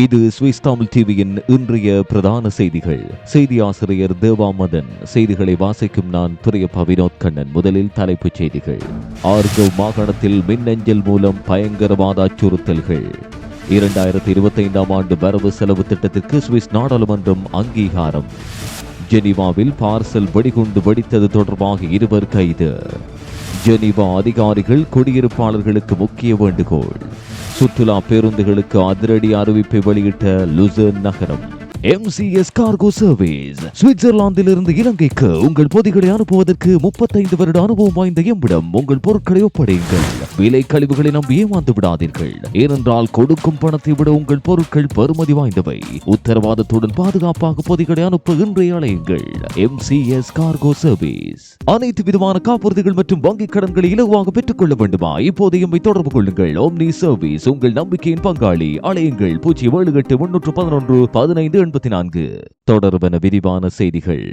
இது சுவிஸ் தமிழ் டிவியின் இன்றைய பிரதான செய்திகள். செய்தி ஆசிரியர் தேவாமதன் செய்திகளை வாசிக்கும் நான் துரையப்பா வினோத் கண்ணன் முதலில் தலைப்புச் செய்திகள். ஆர்கோ மாகாணத்தில் மின்னஞ்சல் மூலம் பயங்கரவாத அச்சுறுத்தல்கள். இரண்டாயிரத்தி இருபத்தைந்தாம் ஆண்டு வரவு செலவு திட்டத்திற்கு சுவிஸ் நாடாளுமன்றம் அங்கீகாரம். ஜெனீவாவில் பார்சல் வெடிகுண்டு வெடித்தது தொடர்பாக இருவர் கைது. ஜெனீவா அதிகாரிகள் குடியிருப்பாளர்களுக்கு முக்கிய வேண்டுகோள். சுற்றுலா பேருந்துகளுக்கு அதிரடி அறிவிப்பை வெளியிட்ட லுசர்ன் நகரம். எம்சிஎஸ் கார்கோ சர்வீஸ் சுவிட்சர்லாந்திலிருந்து இலங்கைக்கு உங்கள் பொதிகளை அனுப்புவதற்கு முப்பத்தைந்து வருட அனுபவம் வாய்ந்த எம்மிடம் உங்கள் பொருட்களை ஒப்படையுங்கள். விலை கழிவுகளை நம்பி ஏமாந்து விடாதீர்கள். ஏனென்றால் கொடுக்கும் பணத்தை விட உங்கள் பொருட்கள் பெறுமதி வாய்ந்தவை. உத்தரவாதத்துடன் பாதுகாப்பாக பொதிகளை அனுப்ப இன்றைய அலையுங்கள். எம்சிஎஸ் கார்கோ சர்வீஸ் அனைத்து விதமான காப்புறுதிகள் மற்றும் வங்கிக் கடன்களை இலகுவாக பெற்றுக் கொள்ள வேண்டுமா? இப்போது எம்மை தொடர்பு கொள்ளுங்கள். ஓம்னி சர்வீஸ் உங்கள் நம்பிக்கையின் பங்காளி. அலையுங்கள். பூஜ்ஜியம் ஏழு எட்டு முன்னூற்று பதினொன்று பதினைந்து எண்பத்தி நான்கு தொடர்பென விரிவான செய்திகள்.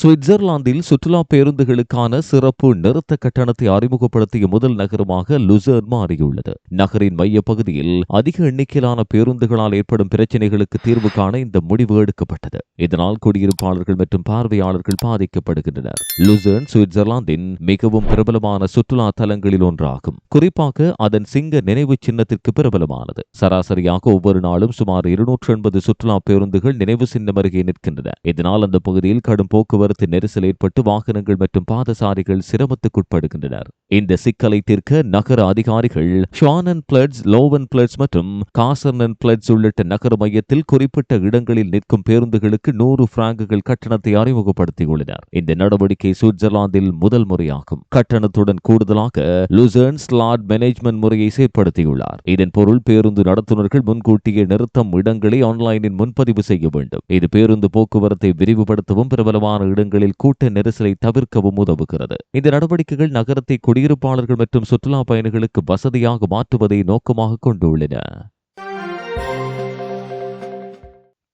சுவிட்சர்லாந்தில் சுற்றுலா பேருந்துகளுக்கான சிறப்பு நிறுத்த கட்டணத்தை அறிமுகப்படுத்திய முதல் நகரமாக லுசர்ன் மாறியுள்ளது. நகரின் மையப்பகுதியில் அதிக எண்ணிக்கையிலான பேருந்துகளால் ஏற்படும் பிரச்சினைகளுக்கு தீர்வு காண இந்த முடிவு எடுக்கப்பட்டது. இதனால் குடியிருப்பாளர்கள் மற்றும் பார்வையாளர்கள் பாதிக்கப்படுகின்றனர். லுசர்ன் சுவிட்சர்லாந்தின் மிகவும் பிரபலமான சுற்றுலா தலங்களில் ஒன்றாகும். குறிப்பாக அதன் சிங்க நினைவு சின்னத்திற்கு பிரபலமானது. சராசரியாக ஒவ்வொரு நாளும் சுமார் இருநூற்று எண்பது சுற்றுலா பேருந்துகள் நினைவு சின்னம் அருகே நிற்கின்றன. இதனால் அந்த பகுதியில் கடும் போக்குவரத்து போக்குவரத்து நெரிசல் ஏற்பட்டு வாகனங்கள் மற்றும் பாதசாரிகள் சிரமத்துக்குட்படுகின்றனர். இந்த சிக்கலை தீர்க்க நகர அதிகாரிகள் ஷானன் பிளட்ஸ் லோவன் பிளட்ஸ் மற்றும் காசர்னன் பிளட்ஸ் உள்ளிட்ட நகர மையத்தில் குறிப்பிட்ட இடங்களில் நிற்கும் பேருந்துகளுக்கு நூறு பிராங்குகள் கட்டணத்தை அறிமுகப்படுத்தியுள்ளனர். இந்த நடவடிக்கை சுவிட்சர்லாந்தில் முதல் முறையாகும். கட்டணத்துடன் கூடுதலாக லுசர்ன் ஸ்லாட் மேனேஜ்மெண்ட் முறையை செயற்படுத்தியுள்ளார். இதன் பொருள் பேருந்து நடத்துனர்கள் முன்கூட்டியே நிறுத்தம் இடங்களை ஆன்லைனில் முன்பதிவு செய்ய வேண்டும். இது பேருந்து போக்குவரத்தை விரிவுபடுத்தவும் பிரபலமான இடங்களில் கூட்ட நெரிசலை தவிர்க்கவும் உதவுகிறது. இந்த நடவடிக்கைகள் நகரத்தை குடியிருப்பாளர்கள் மற்றும் சுற்றுலா பயணிகளுக்கு வசதியாக மாற்றுவதை நோக்கமாக கொண்டுள்ளன.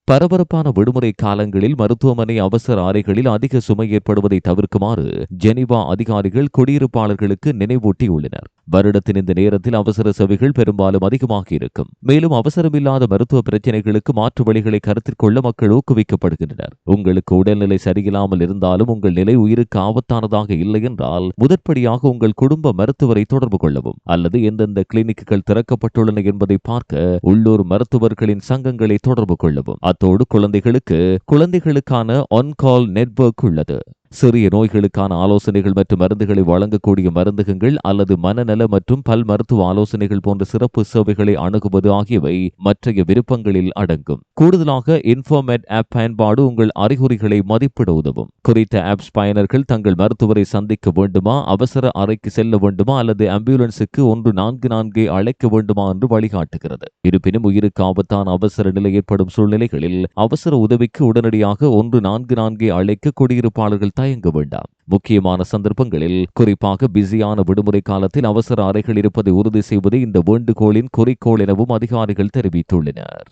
பரபரப்பான விடுமுறை காலங்களில் மருத்துவமனை அவசர அறைகளில் அதிக சுமை ஏற்படுவதை தவிர்க்குமாறு ஜெனிவா அதிகாரிகள் குடியிருப்பாளர்களுக்கு நினைவூட்டியுள்ளனர். வருடத்தின் இந்த நேரத்தில் அவசர சேவைகள் பெரும்பாலும் அதிகமாக இருக்கும். மேலும் அவசரமில்லாத மருத்துவ பிரச்சனைகளுக்கு மாற்று வழிகளை கருத்தில் கொள்ள மக்கள் ஊக்குவிக்கப்படுகின்றனர். உங்களுக்கு உடல்நிலை சரியில்லாமல் இருந்தாலும் உங்கள் நிலை உயிருக்கு ஆபத்தானதாக இல்லை என்றால் முதற்படியாக உங்கள் குடும்ப மருத்துவரை தொடர்பு கொள்ளவும். அல்லது எந்தெந்த கிளினிக்குகள் திறக்கப்பட்டுள்ளன என்பதை பார்க்க உள்ளூர் மருத்துவர்களின் சங்கங்களை தொடர்பு கொள்ளவும். அத்தோடு குழந்தைகளுக்கு குழந்தைகளுக்கான ஒன் கால் நெட்வொர்க் உள்ளது. சிறிய நோய்களுக்கான ஆலோசனைகள் மற்றும் மருந்துகளை வழங்கக்கூடிய மருந்தகங்கள் அல்லது மனநல மற்றும் பல் மருத்துவ ஆலோசனைகள் போன்ற சிறப்பு சேவைகளை அணுகுவது ஆகியவை மற்றைய விருப்பங்களில் அடங்கும். கூடுதலாக இன்ஃபோமெட் ஆப் பயன்பாடு உங்கள் அறிகுறிகளை மதிப்பிட உதவும். குறித்த ஆப்ஸ் பயனர்கள் தங்கள் மருத்துவரை சந்திக்க வேண்டுமா அவசர அறைக்கு செல்ல வேண்டுமா அல்லது ஆம்புலன்ஸுக்கு ஒன்று நான்கு நான்கை அழைக்க வேண்டுமா என்று வழிகாட்டுகிறது. இருப்பினும் உயிருக்கு ஆபத்தான அவசர நிலை ஏற்படும் சூழ்நிலைகளில் அவசர உதவிக்கு உடனடியாக ஒன்று நான்கு நான்கை அழைக்க குடியிருப்பாளர்கள் தயங்க வேண்டாம் முக்கியமான சந்தர்ப்பங்களில் குறிப்பாக பிஸியான விடுமுறை காலத்தில் அவசர அறைகள் இருப்பதை உறுதி செய்வது இந்த வேண்டுகோளின் குறிக்கோள் எனவும் அதிகாரிகள் தெரிவித்துள்ளனர்.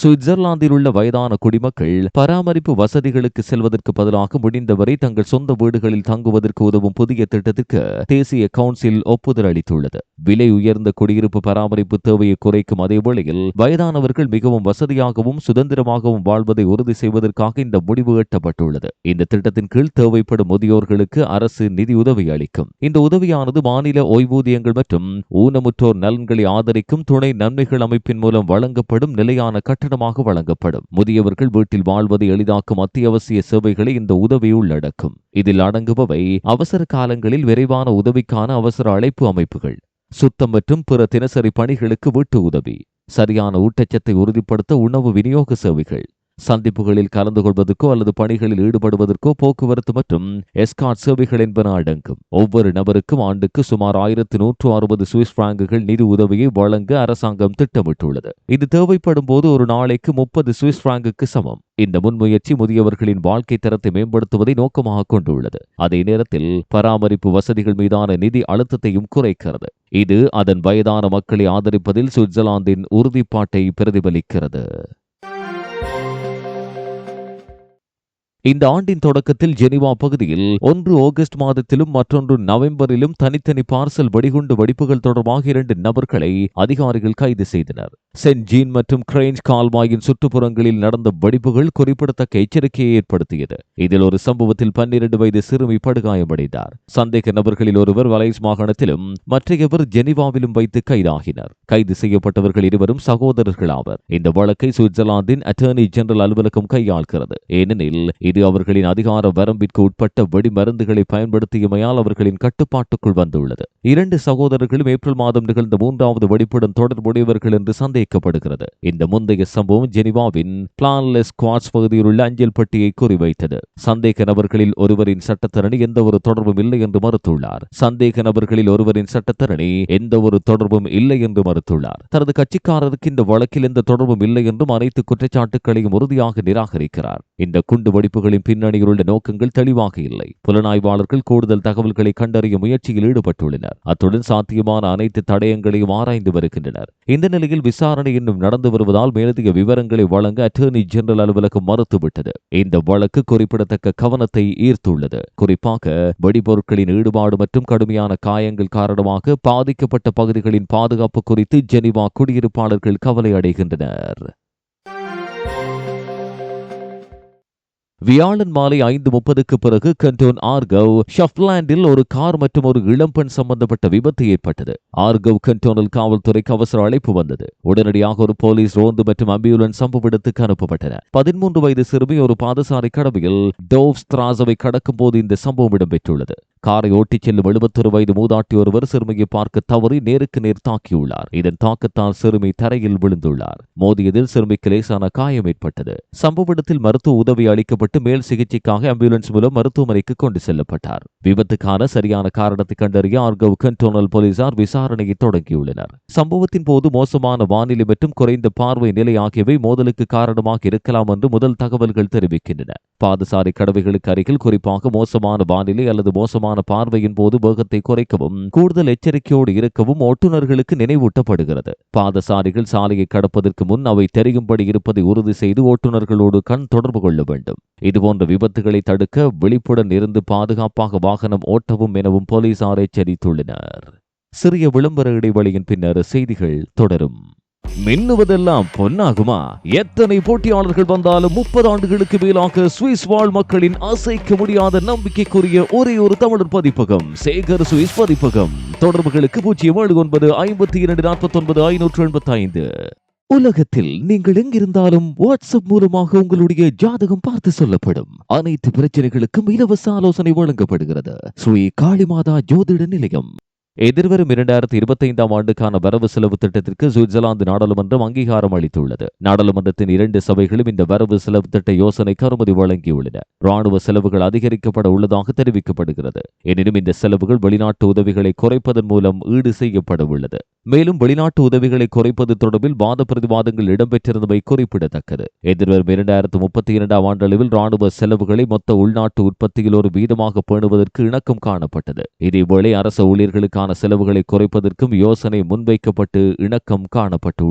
சுவிட்சர்லாந்தில் உள்ள வயதான குடிமக்கள் பராமரிப்பு வசதிகளுக்கு செல்வதற்கு பதிலாக முடிந்தவரை தங்கள் சொந்த வீடுகளில் தங்குவதற்கு உதவும் புதிய திட்டத்திற்கு தேசிய கவுன்சில் ஒப்புதல் அளித்துள்ளது. விலை உயர்ந்த குடியிருப்பு பராமரிப்பு தேவையை குறைக்கும் அதே வேளையில் வயதானவர்கள் மிகவும் வசதியாகவும் சுதந்திரமாகவும் வாழ்வதை உறுதி செய்வதற்காக இந்த முடிவு எட்டப்பட்டுள்ளது. இந்த திட்டத்தின் கீழ் தேவைப்படும் முதியோர்களுக்கு அரசு நிதி உதவி அளிக்கும். இந்த உதவியானது மாநில ஓய்வூதியங்கள் மற்றும் ஊனமுற்றோர் நலன்களை ஆதரிக்கும் துணை நன்மைகள் அமைப்பின் மூலம் வழங்கப்படும் நிலையான கட்ட கட்டணமாக வழங்கப்படும். முதியவர்கள் வீட்டில் வாழ்வதை எளிதாக்கும் அத்தியாவசிய சேவைகளை இந்த உதவி உள்ளடக்கும். இதில் அடங்குபவை அவசர காலங்களில் விரைவான உதவிக்கான அவசர அழைப்பு அமைப்புகள். சுத்தம் மற்றும் பிற தினசரி பணிகளுக்கு வீட்டு உதவி. சரியான ஊட்டச்சத்தை உறுதிப்படுத்த உணவு விநியோக சேவைகள். சந்திப்புகளில் கலந்து கொள்வதற்கோ அல்லது பணிகளில் ஈடுபடுவதற்கோ போக்குவரத்து மற்றும் எஸ்காட் சேவைகள் என்பன அடங்கும். ஒவ்வொரு நபருக்கும் ஆண்டுக்கு சுமார் ஆயிரத்தி நூற்று அறுபது சுவிஸ் பிராங்குகள் நிதி உதவியை வழங்க அரசாங்கம் திட்டமிட்டுள்ளது. இது தேவைப்படும் போது ஒரு நாளைக்கு முப்பது சுவிஸ் பிராங்குக்கு சமம். இந்த முன்முயற்சி முதியவர்களின் வாழ்க்கை தரத்தை மேம்படுத்துவதை நோக்கமாக கொண்டுள்ளது. அதே நேரத்தில் பராமரிப்பு வசதிகள் மீதான நிதி அழுத்தத்தையும் குறைக்கிறது. இது அதன் வயதான மக்களை ஆதரிப்பதில் சுவிட்சர்லாந்தின் உறுதிப்பாட்டை பிரதிபலிக்கிறது. இந்த ஆண்டின் தொடக்கத்தில் ஜெனிவா பகுதியில் ஒன்று ஆகஸ்ட் மாதத்திலும் மற்றொன்று நவம்பரிலும் தனித்தனி பார்சல் வெடிகுண்டு வெடிப்புகள் தொடர்பாக இரண்டு நபர்களை அதிகாரிகள் கைது செய்தனர். சென்ட் ஜீன் மற்றும் கிரெயின்ஸ் கால்வாயின் சுற்றுப்புறங்களில் நடந்த வெடிப்புகள் குறிப்பிடத்தக்க எச்சரிக்கையை ஏற்படுத்தியது. இதில் ஒரு சம்பவத்தில் பன்னிரண்டு வயது சிறுமி படுகாயமடைந்தார். சந்தேக நபர்களில் ஒருவர் வலைஸ் மாகாணத்திலும் மற்றையவர் ஜெனிவாவிலும் வைத்து கைதாகினர். கைது செய்யப்பட்டவர்கள் இருவரும் சகோதரர்கள் ஆவர். இந்த வழக்கை சுவிட்சர்லாந்தின் அட்டர்னி ஜெனரல் அலுவலகம் கையாள்கிறது. ஏனெனில் இது அவர்களின் அதிகார வரம்பிற்கு உட்பட்ட வெடிமருந்துகளை பயன்படுத்தியமையால் அவர்களின் கட்டுப்பாட்டுக்குள் வந்துள்ளது. இரண்டு சகோதரர்களும் ஏப்ரல் மாதம் நிகழ்ந்த மூன்றாவது வெடிப்புடன் தொடர்புடையவர்கள் என்று வைக்கப்படுகிறது இந்த முந்தைய சம்பவம் ஜெனிவாவின் பிளான்லெஸ் குவாட்ஸ் பகுதியில் உள்ள அஞ்சல் பட்டியை குறிவைத்தது. சந்தேக நபர்களில் ஒருவரின் சட்டத்தரணி எந்த ஒரு தொடர்பும் இல்லை என்று மறுத்துள்ளார். சந்தேக நபர்களில் ஒருவரின் சட்டத்தரணி எந்த ஒரு தொடர்பும் இல்லை என்று மறுத்துள்ளார். தனது கட்சிக்காரருக்கு இந்த வழக்கில் எந்த தொடர்பும் இல்லை என்றும் அனைத்து குற்றச்சாட்டுகளையும் உறுதியாக நிராகரிக்கிறார். இந்த குண்டு வெடிப்புகளின் பின்னணியில் உள்ள நோக்கங்கள் தெளிவாக இல்லை. புலனாய்வாளர்கள் கூடுதல் தகவல்களை கண்டறிய முயற்சியில் ஈடுபட்டுள்ளனர். அத்துடன் சாத்தியமான அனைத்து தடயங்களையும் ஆராய்ந்து வருகின்றனர். இந்த நிலையில் விசாரணை இன்னும் நடந்து வருவதால் மேலதிக விவரங்களை வழங்க அட்டர்னி ஜெனரல் அலுவலகம் மறுத்துவிட்டது. இந்த வழக்கு குறிப்பிடத்தக்க கவனத்தை ஈர்த்துள்ளது. குறிப்பாக வெடிபொருட்களின் ஈடுபாடு மற்றும் கடுமையான காயங்கள் காரணமாக பாதிக்கப்பட்ட பகுதிகளின் பாதுகாப்பு குறித்து ஜெனிவா குடியிருப்பாளர்கள் கவலை அடைகின்றனர் வியாழன் மாலை ஐந்து முப்பதுக்கு பிறகு கண்டோன் ஆர்கவ் ஷப்லாண்டில் ஒரு கார் மற்றும் ஒரு இளம்பெண் சம்பந்தப்பட்ட விபத்து ஏற்பட்டது. ஆர்கவ் கண்டோனல் காவல்துறைக்கு அவசர அழைப்பு வந்தது. உடனடியாக ஒரு போலீஸ் ரோந்து மற்றும் அம்பியூலன்ஸ் சம்பவ இடத்துக்கு அனுப்பப்பட்டன. பதிமூன்று வயது சிறுமி ஒரு பாதசாரி கடமையில் டோவ் திராசவை கடக்கும் போது இந்த சம்பவம் இடம்பெற்றுள்ளது. காரை ஓட்டிச் செல்லும் எழுபத்தொரு வயது மூதாட்டி ஒருவர் சிறுமியை பார்க்க தவறி நேருக்கு நேர் தாக்கியுள்ளார். இதன் தாக்கத்தால் சிறுமி தரையில் விழுந்துள்ளார். மோதியதில் சிறுமிக்கு லேசான காயம் ஏற்பட்டது. சம்பவ இடத்தில் மருத்துவ உதவி அளிக்கப்பட்டு மேல் சிகிச்சைக்காக ஆம்புலன்ஸ் மூலம் மருத்துவமனைக்கு கொண்டு செல்லப்பட்டார். விபத்துக்கான சரியான காரணத்தை கண்டறிய ஆர்கவ் கண்டோனல் போலீசார் விசாரணையை தொடங்கியுள்ளனர். சம்பவத்தின் போது மோசமான வானிலை மற்றும் குறைந்த பார்வை நிலை ஆகியவை மோதலுக்கு காரணமாக இருக்கலாம் என்று முதல் தகவல்கள் தெரிவிக்கின்றன. பாதசாரி கடவைகளுக்கு அருகில் குறிப்பாக மோசமான வானிலை அல்லது மோசமான பார்வையின் போது வேகத்தை குறைக்கவும் கூடுதல் எச்சரிக்கையோடு இருக்கவும் ஓட்டுநர்களுக்கு நினைவூட்டப்படுகிறது. பாதசாரிகள் சாலையை கடப்பதற்கு முன் அவை தெரியும்படி இருப்பதை உறுதி செய்து ஓட்டுநர்களோடு கண் தொடர்பு கொள்ள வேண்டும். இதுபோன்ற விபத்துகளை தடுக்க விழிப்புடன் இருந்து பாதுகாப்பாக வாகனம் ஓட்டவும் எனவும் போலீசார் எச்சரித்துள்ளனர். சிறிய விளம்பர இடைவெளியின் பின்னர் செய்திகள் தொடரும். மின்னுவதெல்லாம் பொன்னாகுமா? எத்தனை போட்டியாளர்கள் வந்தாலும் முப்பது ஆண்டுகளுக்கு மேலாக சுவிஸ் வாழ் மக்களின் அசைக்க முடியாத நம்பிக்கைக்குரிய ஒரே ஒரு தமிழர் பதிப்பகம் சேகர் சுவிஸ் பதிப்பகம். தொடர்புகளுக்கு பூஜ்ஜியம் ஏழு ஒன்பது ஐம்பத்தி இரண்டு நாற்பத்தி ஒன்பது ஐநூற்று எண்பத்தி ஐந்து உலகத்தில் நீங்கள் எங்கிருந்தாலும் வாட்ஸ்அப் மூலமாக உங்களுடைய ஜாதகம் பார்த்து சொல்லப்படும். அனைத்து பிரச்சனைகளுக்கும் இலவச ஆலோசனை வழங்கப்படுகிறது. ஸ்ரீ காளிமாதா ஜோதிட நிலையம். எதிர்வரும் இரண்டாயிரத்தி இருபத்தைந்தாம் ஆண்டுக்கான வரவு செலவு திட்டத்திற்கு சுவிட்சர்லாந்து நாடாளுமன்றம் அங்கீகாரம் அளித்துள்ளது. நாடாளுமன்றத்தின் இரண்டு சபைகளும் இந்த வரவு செலவு திட்ட யோசனைக்கு அனுமதி வழங்கியுள்ளன. ராணுவ செலவுகள் அதிகரிக்கப்பட உள்ளதாக தெரிவிக்கப்படுகிறது. எனினும் இந்த செலவுகள் வெளிநாட்டு உதவிகளை குறைப்பதன் மூலம் ஈடு செய்யப்பட உள்ளது. மேலும் வெளிநாட்டு உதவிகளை குறைப்பது தொடர்பில் வாத பிரதிவாதங்கள் இடம்பெற்றிருந்தமை குறிப்பிடத்தக்கது. எதிர்வரும் இரண்டாயிரத்து முப்பத்தி இரண்டாம் ஆண்டளவில் ராணுவ செலவுகளை மொத்த உள்நாட்டு உற்பத்தியில் ஒரு வீதமாக பேணுவதற்கு இணக்கம் காணப்பட்டது. இதேவேளை அரசு ஊழியர்களுக்கான செலவுகளை குறைப்பதற்கும் யோசனை முன்வைக்கப்பட்டு இணக்கம் காணப்பட்டு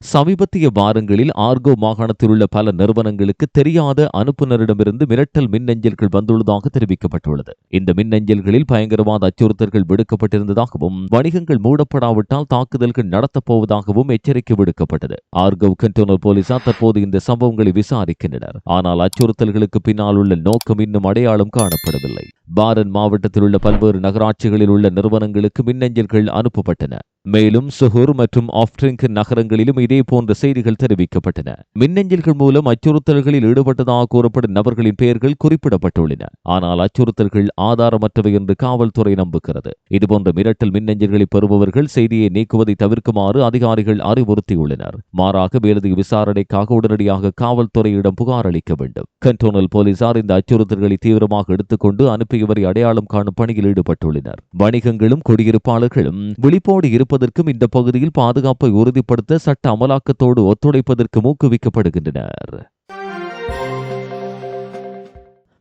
சமீபத்திய வாரங்களில் ஆர்கோ மாகாணத்தில் உள்ள பல நிறுவனங்களுக்கு தெரியாத அனுப்புநரிடமிருந்து மிரட்டல் மின்னஞ்சல்கள் வந்துள்ளதாக தெரிவிக்கப்பட்டுள்ளது. இந்த மின்னஞ்சல்களில் பயங்கரவாத அச்சுறுத்தல்கள் விடுக்கப்பட்டிருந்ததாகவும் வணிகங்கள் மூடப்படாவிட்டால் தாக்குதல்கள் நடத்தப் போவதாகவும் எச்சரிக்கை விடுக்கப்பட்டது. ஆர்கோ கண்டோனர் போலீசார் தற்போது இந்த சம்பவங்களை விசாரிக்கின்றனர். ஆனால் அச்சுறுத்தல்களுக்கு பின்னால் உள்ள நோக்கம் இன்னும் அடையாளம் காணப்படவில்லை. பாரன் மாவட்டத்தில் உள்ள பல்வேறு நகராட்சிகளில் உள்ள நிறுவனங்களுக்கு மின்னஞ்சல்கள் அனுப்பப்பட்டன. மேலும் சுகூர் மற்றும் ஆப்ட்ரிங்க் நகரங்களிலும் இதே போன்ற செய்திகள் தெரிவிக்கப்பட்டன. மின்னஞ்சல்கள் மூலம் அச்சுறுத்தல்களில் ஈடுபட்டதாக கூறப்படும் நபர்களின் பெயர்கள் குறிப்பிடப்பட்டுள்ளன. ஆனால் அச்சுறுத்தல்கள் ஆதாரமற்றவை என்று காவல்துறை நம்புகிறது. இதுபோன்ற மிரட்டல் மின்னஞ்சல்களை பெறுபவர்கள் செய்தியை நீக்குவதை தவிர்க்குமாறு அதிகாரிகள் அறிவுறுத்தியுள்ளனர். மாறாக மேலதிக விசாரணைக்காக உடனடியாக காவல்துறையிடம் புகார் அளிக்க வேண்டும். கண்டோனல் போலீசார் இந்த அச்சுறுத்தல்களை தீவிரமாக எடுத்துக்கொண்டு அனுப்பியவரை அடையாளம் காணும் பணியில் ஈடுபட்டுள்ளனர். வணிகங்களும் குடியிருப்பாளர்களும் விழிப்போடு இருப்பதற்கும் இந்த பகுதியில் பாதுகாப்பை உறுதிப்படுத்த சட்ட அமலாக்கத்தோடு ஒத்துழைப்பதற்கு ஊக்குவிக்கப்படுகின்றனர்.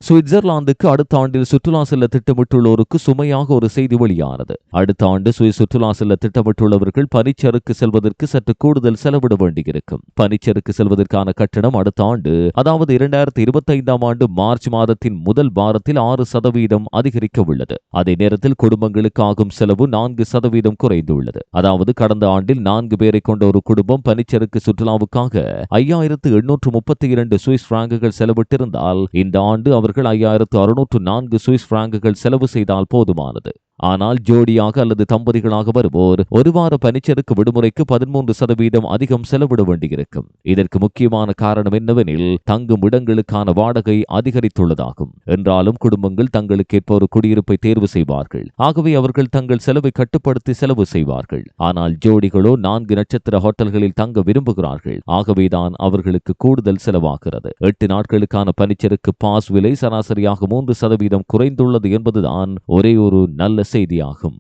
சுவிட்சர்லாந்துக்கு அடுத்த ஆண்டில் சுற்றுலா செல்ல திட்டமிட்டுள்ளோருக்கு சுமையாக ஒரு செய்தி வெளியானது. அடுத்த ஆண்டு சுவிஸ் சுற்றுலா செல்ல திட்டமிட்டுள்ளவர்கள் பனிச்சறுக்கு செல்வதற்கு சற்று கூடுதல் செலவிட வேண்டியிருக்கும். பனிச்சறுக்கு செல்வதற்கான கட்டணம் அடுத்த ஆண்டு அதாவது இரண்டாயிரத்தி இருபத்தி ஐந்தாம் ஆண்டு மார்ச் மாதத்தின் முதல் வாரத்தில் ஆறு சதவீதம் அதிகரிக்க உள்ளது. அதே நேரத்தில் குடும்பங்களுக்கு ஆகும் செலவு நான்கு சதவீதம் குறைந்துள்ளது. அதாவது கடந்த ஆண்டில் நான்கு பேரை கொண்ட ஒரு குடும்பம் பனிச்சறுக்கு சுற்றுலாவுக்காக ஐயாயிரத்து எண்ணூற்று முப்பத்தி இரண்டு சுவிஸ் பிராங்குகள் செலவிட்டிருந்தால் இந்த ஆண்டு அவர்கள் ஐயாயிரத்து அறுநூற்று நான்கு சுவிஸ் பிராங்குகள் செலவு செய்தால் போதுமானது. ஆனால் ஜோடியாக அல்லது தம்பதிகளாக வருவோர் ஒரு வார பனிச்சறுக்கு விடுமுறைக்கு பதிமூன்று சதவீதம் அதிகம் செலவிட வேண்டியிருக்கும். இதற்கு முக்கியமான காரணம் என்னவெனில் தங்கும் இடங்களுக்கான வாடகை அதிகரித்துள்ளதாகும். என்றாலும் குடும்பங்கள் தங்களுக்கேற்ப ஒரு குடியிருப்பை தேர்வு செய்வார்கள். ஆகவே அவர்கள் தங்கள் செலவை கட்டுப்படுத்தி செலவு செய்வார்கள். ஆனால் ஜோடிகளோ நான்கு நட்சத்திர ஹோட்டல்களில் தங்க விரும்புகிறார்கள். ஆகவேதான் அவர்களுக்கு கூடுதல் செலவாகிறது. எட்டு நாட்களுக்கான பனிச்சறுக்கு பாஸ் விலை சராசரியாக மூன்று சதவீதம் குறைந்துள்ளது என்பதுதான் ஒரே ஒரு நல்ல செய்தியாகும்.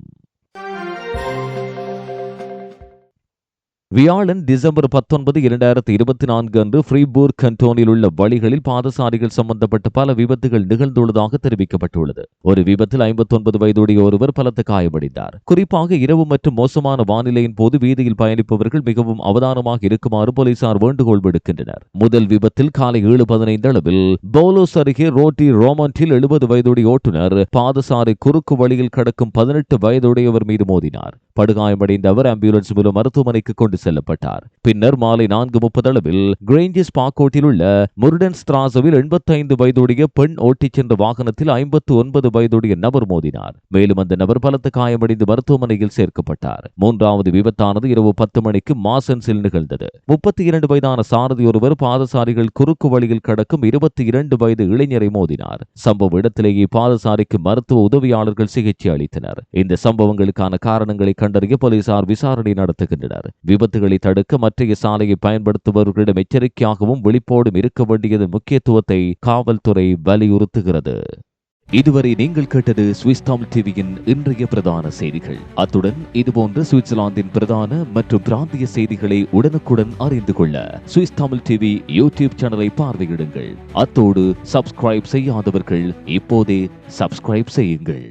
வியாழன் டிசம்பர் பத்தொன்பது இரண்டாயிரத்தி இருபத்தி நான்கு அன்று ஃப்ரீபூர் கண்டோனில் உள்ள வழிகளில் பாதசாரிகள் சம்பந்தப்பட்ட பல விபத்துகள் நிகழ்ந்துள்ளதாக தெரிவிக்கப்பட்டுள்ளது. ஒரு விபத்தில் ஐம்பத்தொன்பது வயதுடைய ஒருவர் பலத்த காயமடைந்தார். குறிப்பாக இரவு மற்றும் மோசமான வானிலையின் போது வீதியில் பயணிப்பவர்கள் மிகவும் அவதானமாக இருக்குமாறு போலீசார் வேண்டுகோள் விடுக்கின்றனர். முதல் விபத்தில் காலை ஏழு பதினைந்து அளவில் போலோஸ் அருகே ரோட்டி ரோமண்டில் எழுபது வயதுடைய ஓட்டுநர் பாதசாரி குறுக்கு வழியில் கடக்கும் பதினெட்டு வயதுடையவர் மீது மோதினார். படுகாயமடைந்த அவர் ஆம்புலன்ஸ் மூலம் மருத்துவமனைக்கு கொண்டு செல்லப்பட்டார். பின்னர் மாலை நான்கு முப்பது அளவில் கிரேஞ்சஸ் பாக்கோட்டில் உள்ள முருடன் ஸ்திராசவில் எண்பத்தைந்து வயதுடைய பெண் ஓட்டிச் சென்ற வாகனத்தில் ஐம்பத்து ஒன்பது வயதுடைய நபர் மோதினார். மேலும் அந்த நபர் பலத்த காயமடைந்து மருத்துவமனையில் சேர்க்கப்பட்டார். மூன்றாவது விபத்தானது இரவு பத்து மணிக்கு மாசன்ஸில் நிகழ்ந்தது. முப்பத்தி இரண்டு வயதான சாரதி ஒருவர் பாதசாரிகள் குறுக்கு வழியில் கடக்கும் இருபத்தி இரண்டு வயது இளைஞரை மோதினார். சம்பவ இடத்திலேயே பாதசாரிக்கு மருத்துவ உதவியாளர்கள் சிகிச்சை அளித்தனர். இந்த சம்பவங்களுக்கான காரணங்களை கண்டறிய போலீசார் விசாரணை நடத்துகின்றனர். விபத்துகளை தடுக்க மற்றைய சாலையை பயன்படுத்துபவர்களிடம் எச்சரிக்கையாகவும் விழிப்போடும் இருக்க வேண்டியது முக்கியத்துவத்தை காவல்துறை வலியுறுத்துகிறது. இதுவரை நீங்கள் கேட்டது சுவிஸ் தமிழ் டிவியின் இன்றைய பிரதான செய்திகள். அத்துடன் இதுபோன்ற சுவிட்சர்லாந்தின் பிரதான மற்றும் பிராந்திய செய்திகளை உடனுக்குடன் அறிந்து கொள்ள சுவிஸ் தமிழ் டிவி யூடியூப் சேனலை பார்வையிடுங்கள். அத்தோடு சப்ஸ்கிரைப் செய்யாதவர்கள் இப்போதே சப்ஸ்கிரைப் செய்யுங்கள்.